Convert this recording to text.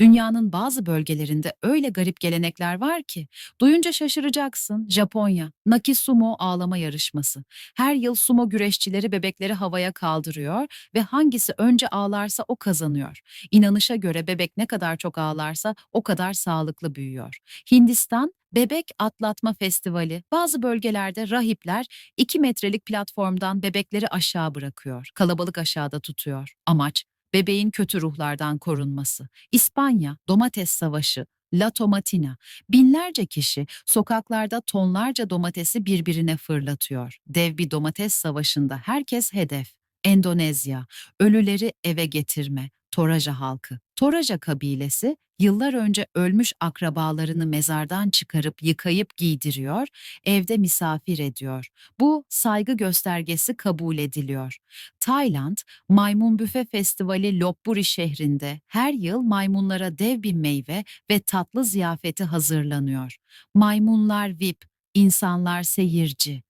Dünyanın bazı bölgelerinde öyle garip gelenekler var ki duyunca şaşıracaksın. Japonya, Nakisumo ağlama yarışması. Her yıl sumo güreşçileri bebekleri havaya kaldırıyor ve hangisi önce ağlarsa o kazanıyor. İnanışa göre bebek ne kadar çok ağlarsa o kadar sağlıklı büyüyor. Hindistan Bebek Atlatma Festivali. Bazı bölgelerde rahipler 2 metrelik platformdan bebekleri aşağı bırakıyor. Kalabalık aşağıda tutuyor. Amaç bebeğin kötü ruhlardan korunması. İspanya Domates Savaşı. La Tomatina. Binlerce kişi sokaklarda tonlarca domatesi birbirine fırlatıyor. Dev bir domates savaşında herkes hedef. Endonezya. Ölüleri eve getirme. Toraja halkı. Toraja kabilesi yıllar önce ölmüş akrabalarını mezardan çıkarıp yıkayıp giydiriyor, evde misafir ediyor. Bu saygı göstergesi kabul ediliyor. Tayland, Maymun Büfe Festivali Lopburi şehrinde her yıl maymunlara dev bir meyve ve tatlı ziyafeti hazırlanıyor. Maymunlar VIP, insanlar seyirci.